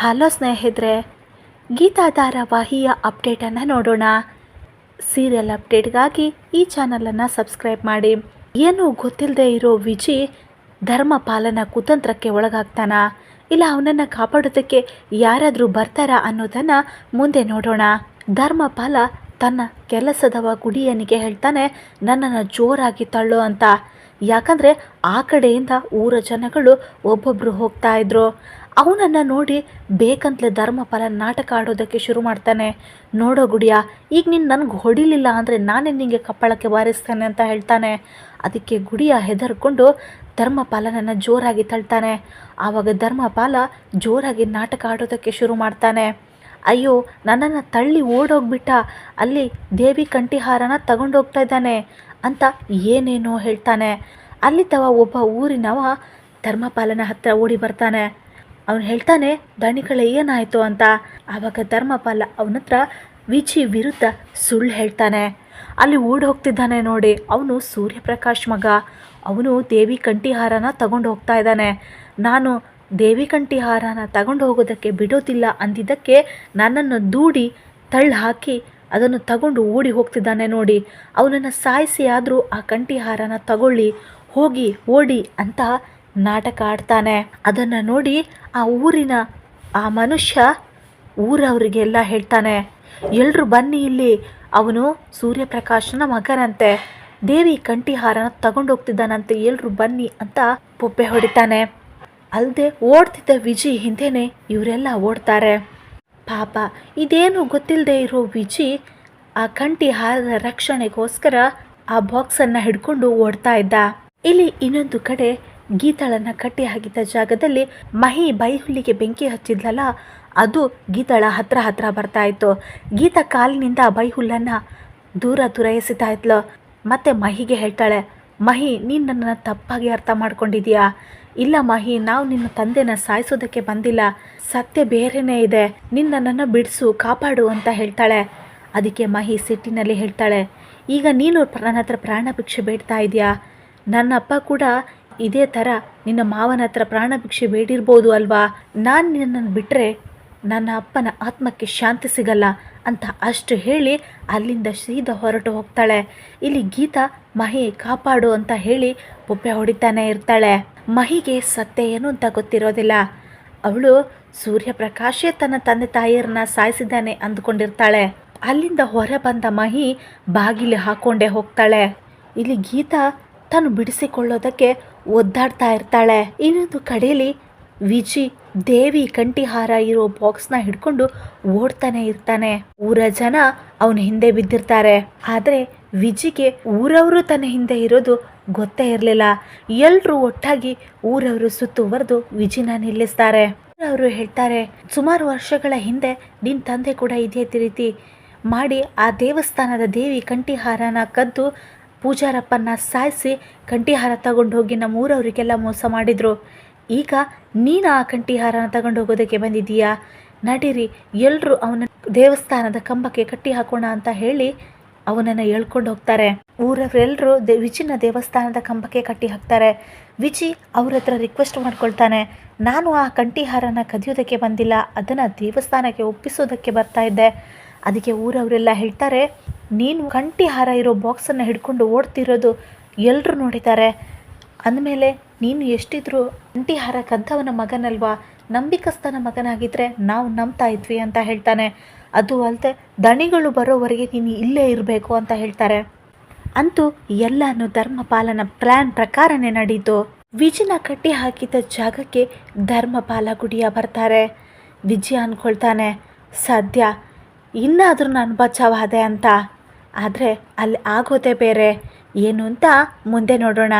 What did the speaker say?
Hello ಸ್ನೇಹಿತರೆ, ಗೀತಾ ಧಾರಾವಾಹಿಯ ಅಪ್ಡೇಟನ್ನು ನೋಡೋಣ. Serial ಅಪ್ಡೇಟ್ಗಾಗಿ ಈ ಚಾನಲನ್ನು ಸಬ್ಸ್ಕ್ರೈಬ್ ಮಾಡಿ. ಏನು ಗೊತ್ತಿಲ್ಲದೆ ಇರೋ ವಿಜಿ ಧರ್ಮಪಾಲನ ಕುತಂತ್ರಕ್ಕೆ ಒಳಗಾಗ್ತಾನ. ಇಲ್ಲ ಅವನನ್ನು ಕಾಪಾಡೋದಕ್ಕೆ ಯಾರಾದರೂ ಬರ್ತಾರಾ ಅನ್ನೋದನ್ನು ಮುಂದೆ ನೋಡೋಣ. ಧರ್ಮಪಾಲ ತನ್ನ ಕೆಲಸದವ ಗುಡಿಯನಿಗೆ ಹೇಳ್ತಾನೆ, ನನ್ನನ್ನು ಜೋರಾಗಿ ತಳ್ಳು ಅಂತ. ಯಾಕಂದರೆ ಆ ಕಡೆಯಿಂದ ಊರ ಜನಗಳು ಒಬ್ಬೊಬ್ಬರು ಹೋಗ್ತಾ ಇದ್ರು. ಅವನನ್ನು ನೋಡಿ ಬೇಕಂತಲೇ ಧರ್ಮಫಲ ನಾಟಕ ಆಡೋದಕ್ಕೆ ಶುರು ಮಾಡ್ತಾನೆ. ನೋಡೋ ಗುಡಿಯ, ಈಗ ನೀನು ನನಗೆ ಹೊಡಿಲಿಲ್ಲ ಅಂದರೆ ನಾನೇ ನಿನಗೆ ಕಪ್ಪಳಕ್ಕೆ ಬಾರಿಸ್ತೇನೆ ಅಂತ ಹೇಳ್ತಾನೆ. ಅದಕ್ಕೆ ಗುಡಿಯ ಹೆದರ್ಕೊಂಡು ಧರ್ಮಪಾಲನನ್ನು ಜೋರಾಗಿ ತಳ್ತಾನೆ. ಆವಾಗ ಧರ್ಮಪಾಲ ಜೋರಾಗಿ ನಾಟಕ ಆಡೋದಕ್ಕೆ ಶುರು ಮಾಡ್ತಾನೆ. ಅಯ್ಯೋ, ನನ್ನನ್ನು ತಳ್ಳಿ ಓಡೋಗ್ಬಿಟ್ಟ. ಅಲ್ಲಿ ದೇವಿ ಕಂಠಿಹಾರನ ತಗೊಂಡೋಗ್ತಾ ಇದ್ದಾನೆ ಅಂತ ಏನೇನೋ ಹೇಳ್ತಾನೆ. ಅಲ್ಲಿ ತವ ಒಬ್ಬ ಊರಿನವ ಧರ್ಮಪಾಲನ ಹತ್ತಿರ ಓಡಿ ಬರ್ತಾನೆ. ಅವನು ಹೇಳ್ತಾನೆ, ದಣಿಕಳ, ಏನಾಯಿತು ಅಂತ? ಆವಾಗ ಧರ್ಮಪಾಲ ಅವನ ಹತ್ರ ವಿಚಿ ವಿರುದ್ಧ ಸುಳ್ಳು ಹೇಳ್ತಾನೆ. ಅಲ್ಲಿ ಓಡಿ ಹೋಗ್ತಿದ್ದಾನೆ ನೋಡಿ, ಅವನು ಸೂರ್ಯಪ್ರಕಾಶ್ ಮಗ. ಅವನು ದೇವಿ ಕಂಠಿಹಾರನ ತಗೊಂಡು ಹೋಗ್ತಾ ಇದ್ದಾನೆ. ನಾನು ದೇವಿ ಕಂಠಿಹಾರನ ತಗೊಂಡು ಹೋಗೋದಕ್ಕೆ ಬಿಡೋದಿಲ್ಲ ಅಂದಿದ್ದಕ್ಕೆ ನನ್ನನ್ನು ದೂಡಿ ತಳ್ಳಿ ಹಾಕಿ ಅದನ್ನು ತಗೊಂಡು ಓಡಿ ಹೋಗ್ತಿದ್ದಾನೆ ನೋಡಿ. ಅವನನ್ನು ಸಾಯಿಸಿ ಆದರೂ ಆ ಕಂಠಿಹಾರನ ತಗೊಳ್ಳಿ, ಹೋಗಿ ಓಡಿ ಅಂತ ನಾಟಕ ಆಡ್ತಾನೆ. ಅದನ್ನು ನೋಡಿ ಆ ಊರಿನ ಆ ಮನುಷ್ಯ ಊರವರಿಗೆಲ್ಲ ಹೇಳ್ತಾನೆ. ಎಲ್ರು ಬನ್ನಿ ಇಲ್ಲಿ. ಅವನು ಸೂರ್ಯಪ್ರಕಾಶನ ಮಗನಂತೆ. ದೇವಿ ಕಂಠಿಹಾರನ ತಗೊಂಡೋಗ್ತಿದ್ದಾನಂತೆ. ಎಲ್ರು ಬನ್ನಿ ಅಂತ ಪೊಪ್ಪೆ ಹೊಡಿತಾನೆ. ಅಲ್ಲದೆ ಓಡ್ತಿದ್ದ ವಿಜಿ ಹಿಂದೆನೆ ಇವರೆಲ್ಲ ಓಡ್ತಾರೆ. ಪಾಪ, ಇದೇನು ಗೊತ್ತಿಲ್ಲದೆ ಇರೋ ವಿಜಿ ಆ ಕಂಠಿ ಹಾರದ ರಕ್ಷಣೆಗೋಸ್ಕರ ಆ ಬಾಕ್ಸನ್ನು ಹಿಡ್ಕೊಂಡು ಓಡ್ತಾ ಇದ್ದ. ಇಲ್ಲಿ ಇನ್ನೊಂದು ಕಡೆ ಗೀತಾಳನ್ನ ಕಟ್ಟಿ ಹಾಕಿದ್ದ ಜಾಗದಲ್ಲಿ ಮಹಿ ಬೈಹುಲ್ಲಿಗೆ ಬೆಂಕಿ ಹಚ್ಚಿದ್ಲಲ್ಲ, ಅದು ಗೀತಾಳ ಹತ್ರ ಹತ್ರ ಬರ್ತಾ ಇತ್ತು. ಗೀತಾ ಕಾಲಿನಿಂದ ಬೈಹುಲ್ಲನ್ನು ದೂರ ದೂರ ಎಸಿತಾ ಇದ್ಲು. ಮತ್ತೆ ಮಹಿಗೆ ಹೇಳ್ತಾಳೆ, ಮಹಿ, ನೀನು ನನ್ನನ್ನು ತಪ್ಪಾಗಿ ಅರ್ಥ ಮಾಡ್ಕೊಂಡಿದ್ಯಾ? ಇಲ್ಲ ಮಹಿ, ನಾವು ನಿನ್ನ ತಂದೆನ ಸಾಯಿಸೋದಕ್ಕೆ ಬಂದಿಲ್ಲ. ಸತ್ಯ ಬೇರೆನೇ ಇದೆ. ನಿನ್ನ ನನ್ನನ್ನು ಬಿಡಿಸು, ಕಾಪಾಡು ಅಂತ ಹೇಳ್ತಾಳೆ. ಅದಕ್ಕೆ ಮಹಿ ಸಿಟ್ಟಿನಲ್ಲಿ ಹೇಳ್ತಾಳೆ, ಈಗ ನೀನು ನನ್ನ ಹತ್ರ ಪ್ರಾಣ ಭಿಕ್ಷೆ ಬೇಡ್ತಾ ಇದೆಯಾ? ನನ್ನ ಅಪ್ಪ ಕೂಡ ಇದೇ ಥರ ನಿನ್ನ ಮಾವನ ಹತ್ರ ಪ್ರಾಣ ಭಿಕ್ಷೆ ಬೇಡಿರ್ಬೋದು ಅಲ್ವಾ? ನಾನು ನಿನ್ನನ್ನು ಬಿಟ್ಟರೆ ನನ್ನ ಅಪ್ಪನ ಆತ್ಮಕ್ಕೆ ಶಾಂತಿ ಸಿಗಲ್ಲ ಅಂತ ಅಷ್ಟು ಹೇಳಿ ಅಲ್ಲಿಂದ ಸೀದಾ ಹೊರಟು ಹೋಗ್ತಾಳೆ. ಇಲ್ಲಿ ಗೀತಾ ಮಹಿ ಕಾಪಾಡು ಅಂತ ಹೇಳಿ ಪೊಪ್ಪೆ ಹೊಡಿತಾನೆ ಇರ್ತಾಳೆ. ಮಹಿಗೆ ಸತ್ಯ ಏನು ಅಂತ ಗೊತ್ತಿರೋದಿಲ್ಲ. ಅವಳು ಸೂರ್ಯಪ್ರಕಾಶೇ ತನ್ನ ತಂದೆ ತಾಯಿಯರನ್ನ ಸಾಯಿಸಿದ್ದಾನೆ ಅಂದ್ಕೊಂಡಿರ್ತಾಳೆ. ಅಲ್ಲಿಂದ ಹೊರ ಬಂದ ಮಹಿ ಬಾಗಿಲು ಹಾಕೊಂಡೇ ಹೋಗ್ತಾಳೆ. ಇಲ್ಲಿ ಗೀತಾ ತಾನು ಬಿಡಿಸಿಕೊಳ್ಳೋದಕ್ಕೆ ಒದ್ದಾಡ್ತಾ ಇರ್ತಾಳೆ. ಇನ್ನೊಂದು ಕಡೆಯಲ್ಲಿ ವಿಜಿ ದೇವಿ ಕಂಠಿಹಾರ ಇರೋ ಬಾಕ್ಸ್ನ ಹಿಡ್ಕೊಂಡು ಓಡ್ತಾನೆ ಇರ್ತಾನೆ. ಊರ ಜನ ಅವನ ಹಿಂದೆ ಬಿದ್ದಿರ್ತಾರೆ. ಆದರೆ ವಿಜಿಗೆ ಊರವರು ತನ್ನ ಹಿಂದೆ ಇರೋದು ಗೊತ್ತೇ ಇರಲಿಲ್ಲ. ಎಲ್ಲರೂ ಒಟ್ಟಾಗಿ ಊರವರು ಸುತ್ತುವರೆದು ವಿಜಿನ ನಿಲ್ಲಿಸ್ತಾರೆ. ಅವರು ಹೇಳ್ತಾರೆ, ಸುಮಾರು ವರ್ಷಗಳ ಹಿಂದೆ ನಿನ್ನ ತಂದೆ ಕೂಡ ಇದೇ ರೀತಿ ಮಾಡಿ ಆ ದೇವಸ್ಥಾನದ ದೇವಿ ಕಂಠಿಹಾರನ ಕದ್ದು ಪೂಜಾರಪ್ಪನ ಸಾಯಿಸಿ ಕಂಠಿಹಾರ ತಗೊಂಡು ಹೋಗಿ ನಮ್ಮ ಊರವರಿಗೆಲ್ಲ ಮೋಸ ಮಾಡಿದರು. ಈಗ ನೀನು ಆ ಕಂಠಿಹಾರನ ತಗೊಂಡು ಹೋಗೋದಕ್ಕೆ ಬಂದಿದ್ದೀಯಾ? ನಡೀರಿ ಎಲ್ಲರೂ ಅವನ ದೇವಸ್ಥಾನದ ಕಂಬಕ್ಕೆ ಕಟ್ಟಿ ಹಾಕೋಣ ಅಂತ ಹೇಳಿ ಅವನನ್ನು ಹೇಳ್ಕೊಂಡು ಹೋಗ್ತಾರೆ. ಊರವರೆಲ್ಲರೂ ದೇ ವಿಜಿನ ದೇವಸ್ಥಾನದ ಕಂಬಕ್ಕೆ ಕಟ್ಟಿ ಹಾಕ್ತಾರೆ. ವಿಜಿ ಅವ್ರ ಹತ್ರ ರಿಕ್ವೆಸ್ಟ್ ಮಾಡ್ಕೊಳ್ತಾನೆ. ನಾನು ಆ ಕಂಠಿಹಾರನ ಕದಿಯೋದಕ್ಕೆ ಬಂದಿಲ್ಲ, ಅದನ್ನು ದೇವಸ್ಥಾನಕ್ಕೆ ಒಪ್ಪಿಸೋದಕ್ಕೆ ಬರ್ತಾ ಇದ್ದೆ. ಅದಕ್ಕೆ ಊರವರೆಲ್ಲ ಹೇಳ್ತಾರೆ ನೀನು ಕಂಠಿ ಹಾರ ಇರೋ ಬಾಕ್ಸನ್ನು ಹಿಡ್ಕೊಂಡು ಓಡ್ತಿರೋದು ಎಲ್ಲರೂ ನೋಡಿದ್ದಾರೆ. ಅಂದಮೇಲೆ ನೀನು ಎಷ್ಟಿದ್ರು ಕಂಠಿ ಹಾರ ಕದ್ದವನ ಮಗನಲ್ವಾ? ನಂಬಿಕಸ್ತನ ಮಗನಾಗಿದ್ದರೆ ನಾವು ನಂಬ್ತಾ ಇದ್ವಿ ಅಂತ ಹೇಳ್ತಾನೆ. ಅದು ಅಲ್ಲದೆ ದಣಿಗಳು ಬರೋವರೆಗೆ ನೀನು ಇಲ್ಲೇ ಇರಬೇಕು ಅಂತ ಹೇಳ್ತಾರೆ. ಅಂತೂ ಎಲ್ಲನೂ ಧರ್ಮಪಾಲನ ಪ್ಲ್ಯಾನ್ ಪ್ರಕಾರನೇ ನಡೀತು. ವಿಜಿನ ಕಟ್ಟಿ ಹಾಕಿದ ಜಾಗಕ್ಕೆ ಧರ್ಮಪಾಲ ಗುಡಿಯ ಬರ್ತಾರೆ. ವಿಜಯ ಅಂದ್ಕೊಳ್ತಾನೆ ಸದ್ಯ ಇನ್ನಾದರೂ ನಾನು ಬಚಾವಾದೆ ಅಂತ. ಆದರೆ ಅಲ್ಲಿ ಆಗೋದೇ ಬೇರೆ. ಏನು ಅಂತ ಮುಂದೆ ನೋಡೋಣ.